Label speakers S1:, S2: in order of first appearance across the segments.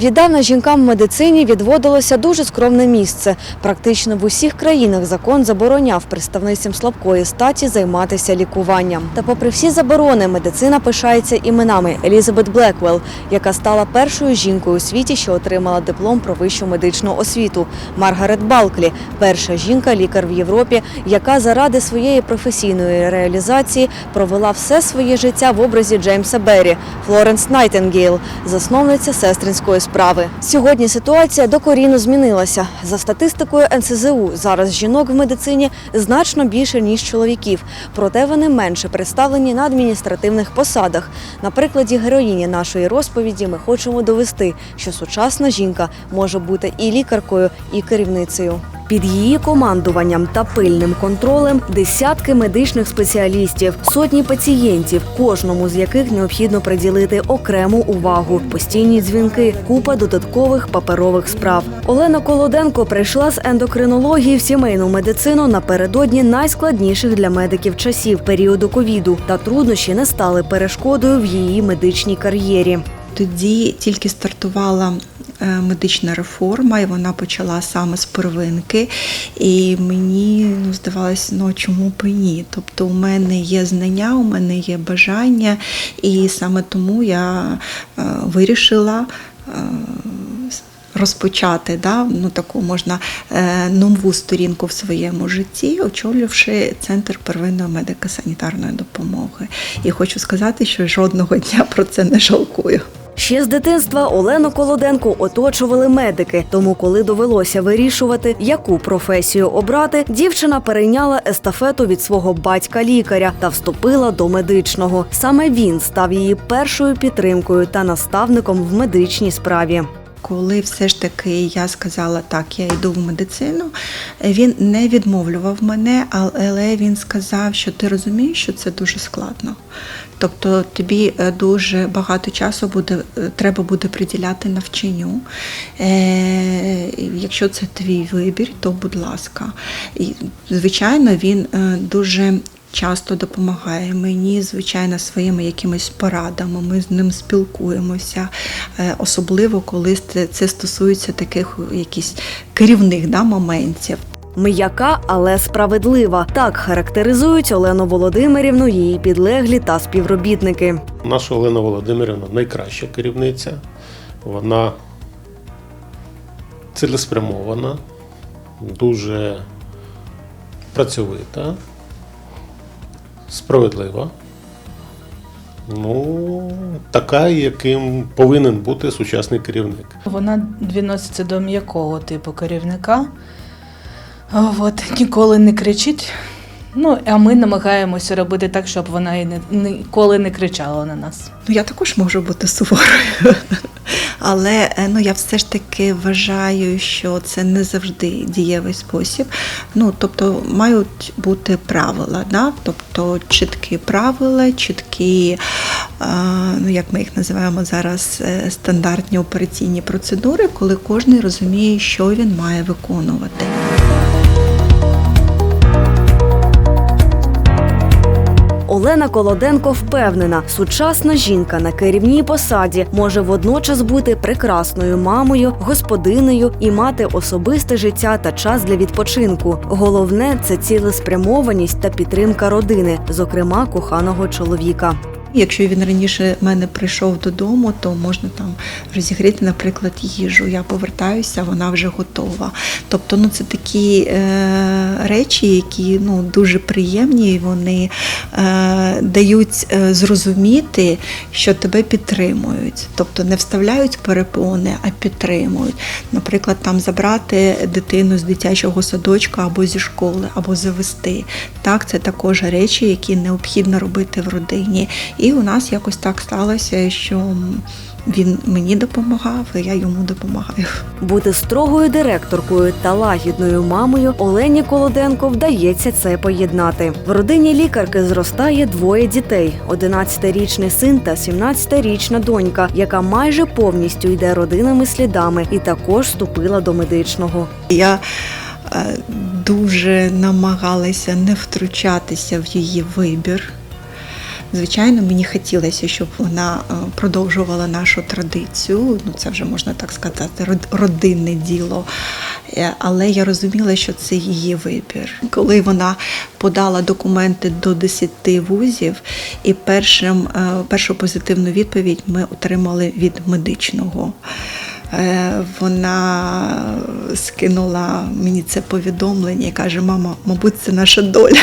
S1: Віддавна жінкам в медицині відводилося дуже скромне місце. Практично в усіх країнах закон забороняв представницям слабкої статі займатися лікуванням. Та попри всі заборони, медицина пишається іменами Елізабет Блеквелл, яка стала першою жінкою у світі, що отримала диплом про вищу медичну освіту. Маргарет Балклі, перша жінка-лікар в Європі, яка заради своєї професійної реалізації провела все своє життя в образі Джеймса Беррі, Флоренс Найтингейл, засновниця сестринської справи. Сьогодні ситуація докорінно змінилася. За статистикою НСЗУ, зараз жінок в медицині значно більше ніж чоловіків, проте вони менше представлені на адміністративних посадах. На прикладі героїні нашої розповіді ми хочемо довести, що сучасна жінка може бути і лікаркою, і керівницею. Під її командуванням та пильним контролем десятки медичних спеціалістів, сотні пацієнтів, кожному з яких необхідно приділити окрему увагу, постійні дзвінки, купа додаткових паперових справ. Олена Колоденко прийшла з ендокринології в сімейну медицину напередодні найскладніших для медиків часів періоду ковіду, та труднощі не стали перешкодою в її медичній кар'єрі.
S2: Тоді тільки стартувала медична реформа, і вона почала саме з первинки. І мені ну, здавалося, ну чому б і ні? Тобто, у мене є знання, у мене є бажання, і саме тому я е, вирішила. е, Розпочати да, ну, таку можна е, нову сторінку в своєму житті, очолювши центр первинної медико-санітарної допомоги. І хочу сказати, що жодного дня про це не жалкую.
S1: Ще з дитинства Олену Колоденко оточували медики. Тому, коли довелося вирішувати, яку професію обрати, дівчина перейняла естафету від свого батька-лікаря та вступила до медичного. Саме він став її першою підтримкою та наставником в медичній справі.
S2: Коли все ж таки я сказала так, я йду в медицину, він не відмовлював мене, але він сказав, що ти розумієш, що це дуже складно. Тобто тобі е, дуже багато часу буде, е, треба буде приділяти навчанню. Е, Якщо це твій вибір, то будь ласка. І, звичайно, він дуже часто допомагає мені, звичайно, своїми якимись порадами. Ми з ним спілкуємося, е, особливо коли це- це стосується таких якісь керівних да, моментів.
S1: М'яка, але справедлива. Так характеризують Олену Володимирівну її підлеглі та співробітники.
S3: Наша Олена Володимирівна найкраща керівниця. Вона цілеспрямована, дуже працьовита, справедлива. Ну, така, яким повинен бути сучасний керівник.
S4: Вона відноситься до м'якого типу керівника. От, ніколи не кричить. Ну, а ми намагаємося робити так, щоб вона і не, ніколи не кричала на нас.
S2: Ну, я також можу бути суворою. Але е, ну, я все ж таки вважаю, що це не завжди дієвий спосіб. Ну, тобто мають бути правила, да? тобто чіткі правила, чіткі, е, ну, як ми їх називаємо зараз, е, стандартні операційні процедури, коли кожен розуміє, що він має виконувати.
S1: Олена Колоденко впевнена, сучасна жінка на керівній посаді може водночас бути прекрасною мамою, господинею і мати особисте життя та час для відпочинку. Головне це цілеспрямованість та підтримка родини, зокрема коханого чоловіка.
S2: Якщо він раніше мене прийшов додому, то можна там розігріти, наприклад, їжу. Я повертаюся, вона вже готова. Тобто, ну це такі е, речі, які ну дуже приємні, і вони е, дають е, зрозуміти, що тебе підтримують. Тобто не вставляють перепони, а підтримують. Наприклад, там забрати дитину з дитячого садочка або зі школи, або завести. Так, це також речі, які необхідно робити в родині. І у нас якось так сталося, що він мені допомагав, і я йому допомагаю.
S1: Бути строгою директоркою та лагідною мамою Олені Колоденко вдається це поєднати. В родині лікарки зростає двоє дітей: – 11-річний син та 17-річна донька, яка майже повністю йде родинними слідами і також вступила до медичного.
S2: Я е, дуже намагалася не втручатися в її вибір. Звичайно, мені хотілося, щоб вона е, продовжувала нашу традицію. Ну, це вже можна так сказати, родинне діло. Е, Але я розуміла, що це її вибір. Коли вона подала документи до 10 вузів, і першим, е, першу позитивну відповідь ми отримали від медичного. Вона скинула мені це повідомлення і каже: Мама, мабуть, це наша доля.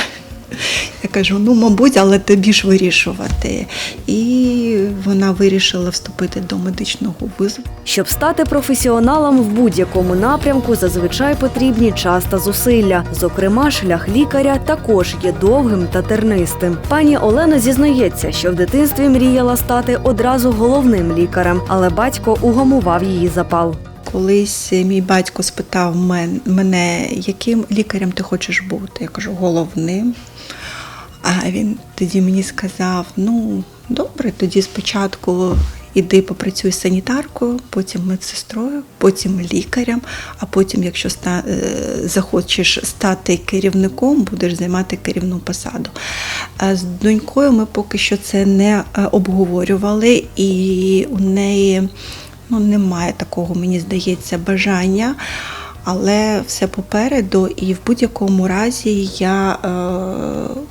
S2: Я кажу, ну, мабуть, але тобі ж вирішувати. І вона вирішила вступити до медичного вузу.
S1: Щоб стати професіоналом в будь-якому напрямку, зазвичай потрібні час та зусилля. Зокрема, шлях лікаря також є довгим та тернистим. Пані Олена зізнається, що в дитинстві мріяла стати одразу головним лікарем, але батько угамував її запал.
S2: Колись мій батько спитав мене, яким лікарем ти хочеш бути. Я кажу, головним. А він тоді мені сказав: ну, добре, тоді спочатку іди попрацюй з санітаркою, потім медсестрою, потім лікарем, а потім, якщо ста, е, захочеш стати керівником, будеш займати керівну посаду. З донькою ми поки що це не е, обговорювали, і у неї ну, немає такого, мені здається, бажання. Але все попереду, і в будь-якому разі я е,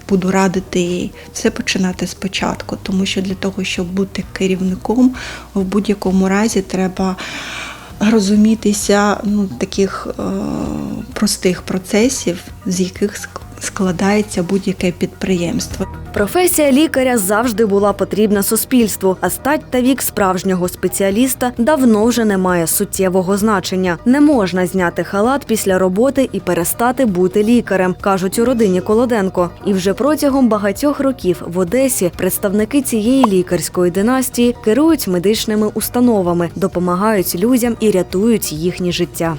S2: буду радити все починати спочатку, тому що для того, щоб бути керівником, в будь-якому разі треба розумітися ну, таких е, простих процесів, з яких складається будь-яке підприємство.
S1: Професія лікаря завжди була потрібна суспільству, а стать та вік справжнього спеціаліста давно вже не має суттєвого значення. Не можна зняти халат після роботи і перестати бути лікарем, кажуть у родині Колоденко. І вже протягом багатьох років в Одесі представники цієї лікарської династії керують медичними установами, допомагають людям і рятують їхні життя.